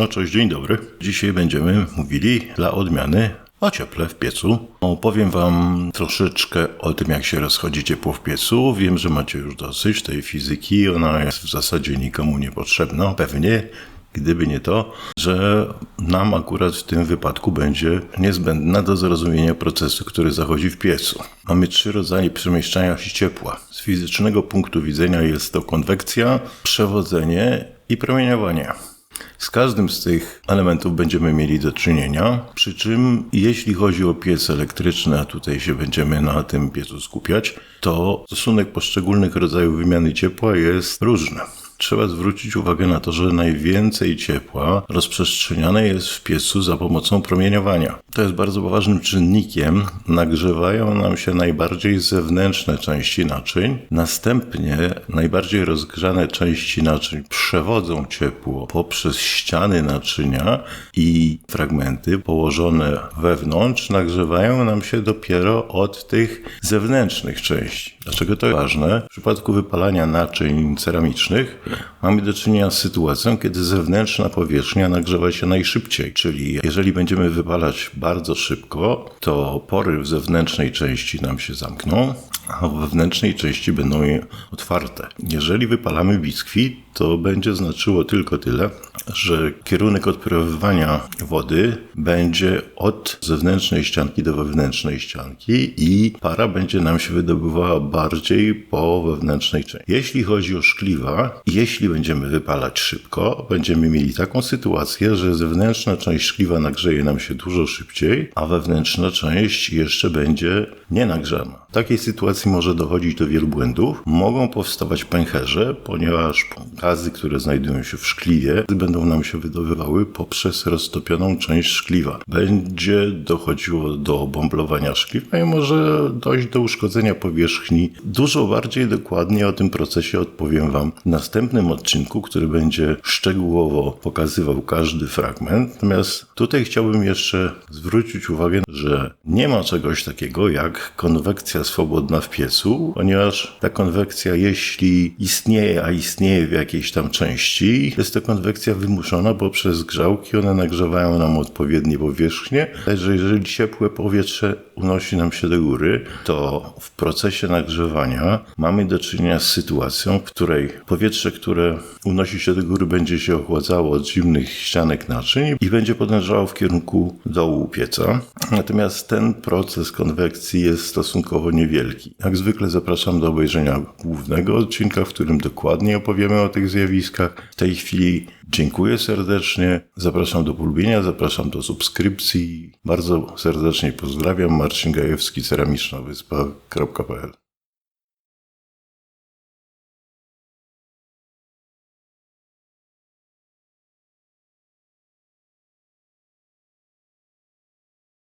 No cześć, dzień dobry. Dzisiaj będziemy mówili dla odmiany o cieple w piecu. Opowiem Wam troszeczkę o tym, jak się rozchodzi ciepło w piecu. Wiem, że macie już dosyć tej fizyki, ona jest w zasadzie nikomu niepotrzebna, pewnie. Gdyby nie to, że nam akurat w tym wypadku będzie niezbędna do zrozumienia procesu, który zachodzi w piecu. Mamy trzy rodzaje przemieszczania się ciepła. Z fizycznego punktu widzenia jest to konwekcja, przewodzenie i promieniowanie. Z każdym z tych elementów będziemy mieli do czynienia, przy czym jeśli chodzi o piec elektryczny, a tutaj się będziemy na tym piecu skupiać, to stosunek poszczególnych rodzajów wymiany ciepła jest różny. Trzeba zwrócić uwagę na to, że najwięcej ciepła rozprzestrzeniane jest w piecu za pomocą promieniowania. To jest bardzo ważnym czynnikiem. Nagrzewają nam się najbardziej zewnętrzne części naczyń. Następnie najbardziej rozgrzane części naczyń przewodzą ciepło poprzez ściany naczynia i fragmenty położone wewnątrz nagrzewają nam się dopiero od tych zewnętrznych części. Dlaczego to ważne? W przypadku wypalania naczyń ceramicznych mamy do czynienia z sytuacją, kiedy zewnętrzna powierzchnia nagrzewa się najszybciej, czyli jeżeli będziemy wypalać bardzo szybko, to pory w zewnętrznej części nam się zamkną, a w wewnętrznej części będą otwarte. Jeżeli wypalamy biskwit, to będzie znaczyło tylko tyle, że kierunek odpływania wody będzie od zewnętrznej ścianki do wewnętrznej ścianki i para będzie nam się wydobywała bardziej po wewnętrznej części. Jeśli chodzi o szkliwa, jeśli będziemy wypalać szybko, będziemy mieli taką sytuację, że zewnętrzna część szkliwa nagrzeje nam się dużo szybciej, a wewnętrzna część jeszcze będzie nienagrzana. W takiej sytuacji może dochodzić do wielu błędów. Mogą powstawać pęcherze, ponieważ gazy, które znajdują się w szkliwie, będą nam się wydobywały poprzez roztopioną część szkliwa. Będzie dochodziło do bomblowania szkliwa i może dojść do uszkodzenia powierzchni. Dużo bardziej dokładnie o tym procesie odpowiem Wam w następnym odcinku, który będzie szczegółowo pokazywał każdy fragment. Natomiast tutaj chciałbym jeszcze zwrócić uwagę, że nie ma czegoś takiego jak konwekcja swobodna w piecu, ponieważ ta konwekcja, jeśli istnieje, a istnieje w jakiejś tam części, jest to konwekcja wymuszona poprzez grzałki, one nagrzewają nam odpowiednie powierzchnie, że jeżeli ciepłe powietrze unosi nam się do góry, to w procesie nagrzewania mamy do czynienia z sytuacją, w której powietrze, które unosi się do góry, będzie się ochładzało od zimnych ścianek naczyń i będzie podążało w kierunku dołu pieca. Natomiast ten proces konwekcji jest stosunkowo niewielki. Jak zwykle zapraszam do obejrzenia głównego odcinka, w którym dokładnie opowiemy o tych zjawiskach. W tej chwili dziękuję serdecznie, zapraszam do polubienia, zapraszam do subskrypcji. Bardzo serdecznie pozdrawiam. Marcin Gajewski, ceramiczna wyspa.pl